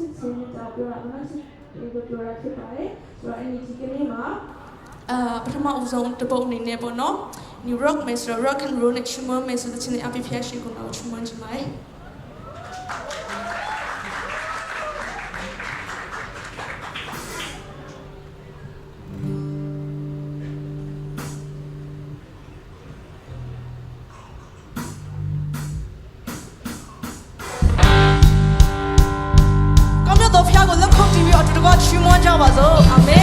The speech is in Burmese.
စစ်စင်တာပြောရမှာစစ်ကိုပြောရဖြစ်ပါတယ်ဆိုတော့အဲ့ဒီဒီကနေ့မှာအာပထမအဆုံးတပုတ်အနေနဲ့ပေါ့နော် New Rock Master Rock and Roll နဲ့ Chimon Master တဲ့ချင်းအပြည့်ဖျက်ရှင်ကိုတော့ Chimon ချင်ပါတယ် Salvador. Amém.